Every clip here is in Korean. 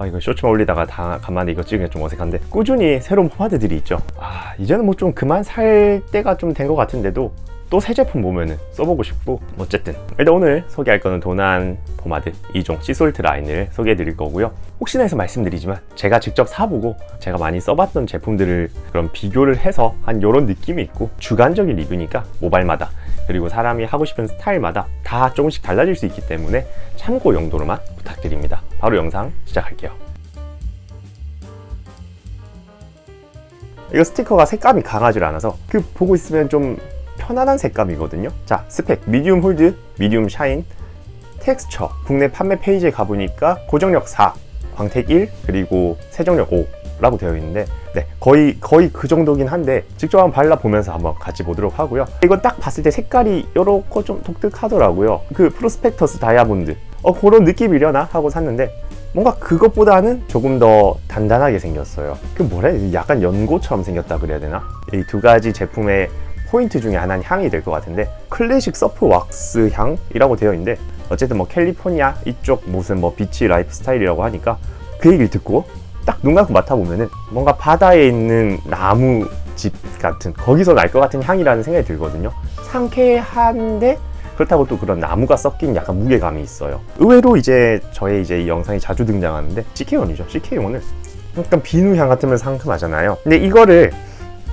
아 이거 쇼츠만 올리다가 다 간만에 이거 찍으면 좀 어색한데 꾸준히 새로운 포마드들이 있죠. 아 이제는 뭐 좀 그만 살 때가 좀 된 것 같은데도 또 새 제품 보면은 써보고 싶고. 어쨌든 일단 오늘 소개할 거는 도난 포마드 2종 시솔트 라인을 소개해 드릴 거고요. 혹시나 해서 말씀드리지만 제가 직접 사보고 제가 많이 써봤던 제품들을 그런 비교를 해서 한 요런 느낌이 있고 주관적인 리뷰니까 모발마다 그리고 사람이 하고 싶은 스타일마다 다 조금씩 달라질 수 있기 때문에 참고 용도로만 부탁드립니다 바로 영상 시작할게요 이거 스티커가 색감이 강하지 않아서 그 보고 있으면 좀 편안한 색감이거든요. 자, 스펙 미디움 홀드, 미디움 샤인, 텍스처 국내 판매 페이지에 가보니까 고정력 4, 광택 1, 그리고 세정력 5 라고 되어 있는데 네, 거의 거의 그 정도긴 한데 직접 한번 발라 보면서 한번 같이 보도록 하고요. 이건 딱 봤을 때 색깔이 요렇게 좀 독특하더라고요. 그 프로스펙터스 다이아몬드 어 그런 느낌이려나 하고 샀는데 뭔가 그것보다는 조금 더 단단하게 생겼어요. 그 뭐래? 약간 연고처럼 생겼다 그래야 되나? 이 두 가지 제품의 포인트 중에 하나는 향이 될 것 같은데 클래식 서프 왁스 향이라고 되어 있는데 어쨌든 뭐 캘리포니아 이쪽 무슨 뭐 비치 라이프 스타일이라고 하니까 그 얘기를 듣고 딱 눈 감고 맡아보면은 뭔가 바다에 있는 나무 집 같은 거기서 날 것 같은 향이라는 생각이 들거든요. 상쾌한데 그렇다고 또 그런 나무가 섞인 약간 무게감이 있어요. 의외로 이제 저의 이제 이 영상이 자주 등장하는데 CK1이죠. CK1은 약간 비누향 같으면 상큼하잖아요. 근데 이거를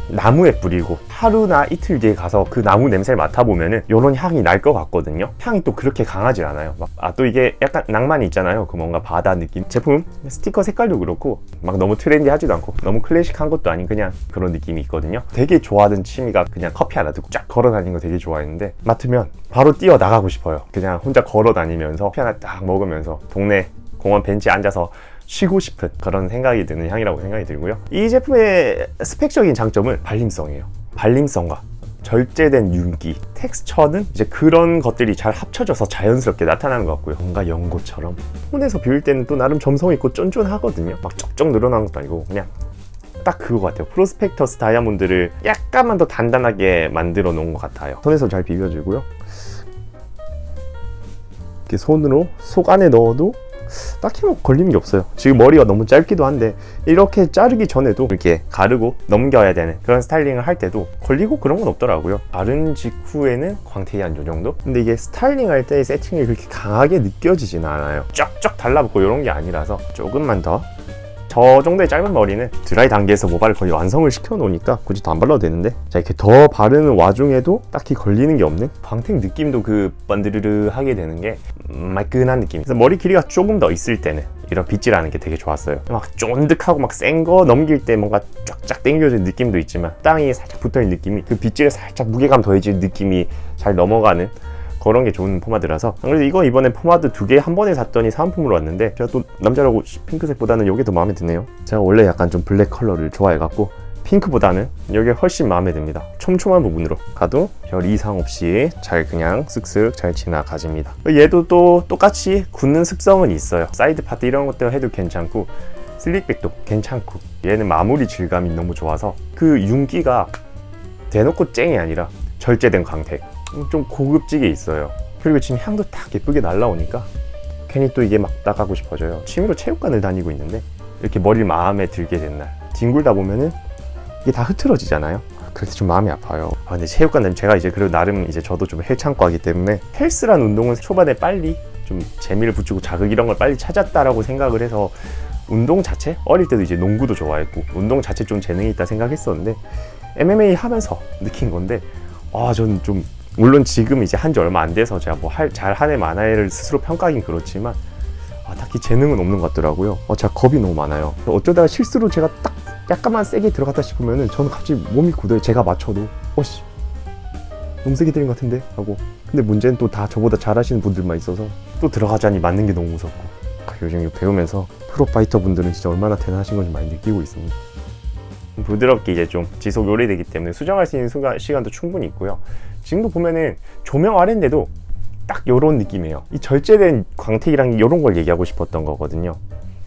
나무에 뿌리고 하루나 이틀 뒤에 가서 그 나무 냄새를 맡아보면은 요런 향이 날 것 같거든요. 향이 또 그렇게 강하지 않아요. 막, 아, 또 이게 약간 낭만이 있잖아요. 그 뭔가 바다 느낌. 제품 스티커 색깔도 그렇고 막 너무 트렌디하지도 않고 너무 클래식한 것도 아닌 그냥 그런 느낌이 있거든요. 되게 좋아하던 취미가 그냥 커피 하나 듣고 쫙 걸어 다니는 거 되게 좋아했는데 맡으면 바로 뛰어 나가고 싶어요. 그냥 혼자 걸어 다니면서 커피 하나 딱 먹으면서 동네 공원 벤치에 앉아서 쉬고 싶은 그런 생각이 드는 향이라고 생각이 들고요. 이 제품의 스펙적인 장점은 발림성이에요. 발림성과 절제된 윤기, 텍스처는 이제 그런 것들이 잘 합쳐져서 자연스럽게 나타나는 것 같고요. 뭔가 연고처럼 손에서 비울 때는 또 나름 점성 있고 쫀쫀하거든요. 막 쩍쩍 늘어난 것도 아니고 그냥 딱 그거 같아요. 프로스펙터스 다이아몬드를 약간만 더 단단하게 만들어 놓은 것 같아요. 손에서 잘 비벼지고요. 이렇게 손으로 속 안에 넣어도 딱히 뭐 걸리는 게 없어요. 지금 머리가 너무 짧기도 한데 이렇게 자르기 전에도 이렇게 가르고 넘겨야 되는 그런 스타일링을 할 때도 걸리고 그런 건 없더라고요. 바른 직후에는 광택이 한 요 정도? 근데 이게 스타일링 할 때 세팅이 그렇게 강하게 느껴지지는 않아요. 쫙쫙 달라붙고 이런 게 아니라서 조금만 더 저 정도의 짧은 머리는 드라이 단계에서 모발을 거의 완성을 시켜 놓으니까 굳이 더 안 발라도 되는데 자 이렇게 더 바르는 와중에도 딱히 걸리는 게 없는 광택 느낌도 그 번드르르 하게 되는 게 말끈한 느낌. 그래서 머리 길이가 조금 더 있을 때는 이런 빗질하는 게 되게 좋았어요. 막 쫀득하고 막 센 거 넘길 때 뭔가 쫙쫙 당겨지는 느낌도 있지만 땅이 살짝 붙어있는 느낌이 그 빗질에 살짝 무게감 더해질 느낌이 잘 넘어가는 그런 게 좋은 포마드라서. 그래서 이거 이번에 포마드 두 개 한 번에 샀더니 사은품으로 왔는데 제가 또 남자라고 핑크색보다는 이게 더 마음에 드네요. 제가 원래 약간 좀 블랙 컬러를 좋아해갖고 핑크보다는 이게 훨씬 마음에 듭니다. 촘촘한 부분으로 가도 별 이상 없이 잘 그냥 쓱쓱 잘 지나가집니다. 얘도 또 똑같이 굳는 습성은 있어요. 사이드 파트 이런 것들 해도 괜찮고 슬릭백도 괜찮고 얘는 마무리 질감이 너무 좋아서 그 윤기가 대놓고 쨍이 아니라 절제된 광택 좀 고급지게 있어요. 그리고 지금 향도 딱 예쁘게 날라오니까 괜히 또 이게 막 나가고 싶어져요. 취미로 체육관을 다니고 있는데 이렇게 머리를 마음에 들게 된 날 뒹굴다 보면은 이게 다 흐트러지잖아요. 그래서 좀 마음이 아파요. 아, 근데 체육관 다니면 제가 이제 그래도 나름 이제 저도 좀 헬창과이기 때문에 헬스란 운동은 초반에 빨리 좀 재미를 붙이고 자극 이런 걸 빨리 찾았다라고 생각을 해서 운동 자체 어릴 때도 이제 농구도 좋아했고 운동 자체 좀 재능이 있다 생각했었는데 MMA 하면서 느낀 건데 아 저는 좀 물론 지금 이제 한 지 얼마 안 돼서 제가 뭐 잘 하네 마나를 스스로 평가하긴 그렇지만 아, 딱히 재능은 없는 것 같더라고요. 어, 제가 겁이 너무 많아요. 어쩌다가 실수로 제가 딱 약간만 세게 들어갔다 싶으면은 저는 갑자기 몸이 굳어요. 제가 맞춰도 어씨 너무 세게 때린 것 같은데 하고 근데 문제는 또 다 저보다 잘하시는 분들만 있어서 또 들어가자니 맞는 게 너무 무섭고 아, 요즘 배우면서 프로파이터 분들은 진짜 얼마나 대단하신 건지 많이 느끼고 있습니다. 부드럽게 이제 좀 지속 오래되기 때문에 수정할 수 있는 수가, 시간도 충분히 있고요. 지금도 보면은 조명 아래인데도 딱 요런 느낌이에요. 이 절제된 광택이랑 요런 걸 얘기하고 싶었던 거거든요.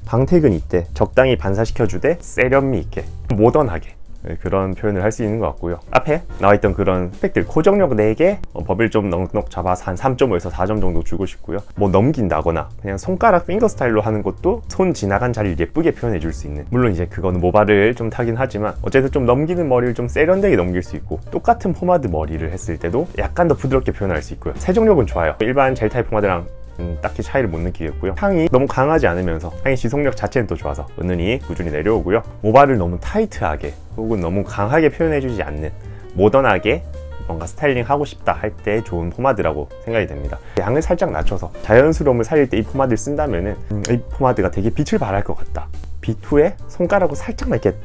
광택은 이때 적당히 반사시켜주되 세련미 있게 모던하게 네, 그런 표현을 할 수 있는 것 같고요. 앞에 나와 있던 그런 스펙들 고정력 4개, 어, 버블 좀 넉넉 잡아서 한 3.5에서 4점 정도 주고 싶고요. 뭐 넘긴다거나 그냥 손가락 핑거 스타일로 하는 것도 손 지나간 자리를 예쁘게 표현해 줄 수 있는 물론 이제 그거는 모발을 좀 타긴 하지만 어쨌든 좀 넘기는 머리를 좀 세련되게 넘길 수 있고 똑같은 포마드 머리를 했을 때도 약간 더 부드럽게 표현할 수 있고요. 세정력은 좋아요. 일반 젤 타입 포마드랑 음, 딱히 차이를 못 느끼겠고요. 향이 너무 강하지 않으면서 향의 지속력 자체는 또 좋아서 은은히 꾸준히 내려오고요. 모발을 너무 타이트하게 혹은 너무 강하게 표현해주지 않는 모던하게 뭔가 스타일링 하고 싶다 할 때 좋은 포마드라고 생각이 됩니다. 양을 살짝 낮춰서 자연스러움을 살릴 때 이 포마드를 쓴다면은 음, 이 포마드가 되게 빛을 발할 것 같다. 빛 후에 손가락으로 살짝만 이렇게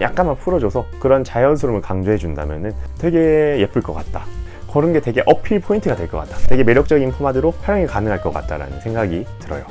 약간만 풀어줘서 그런 자연스러움을 강조해 준다면은 되게 예쁠 것 같다. 그런 게 되게 어필 포인트가 될 것 같다. 되게 매력적인 포마드로 활용이 가능할 것 같다라는 생각이 들어요.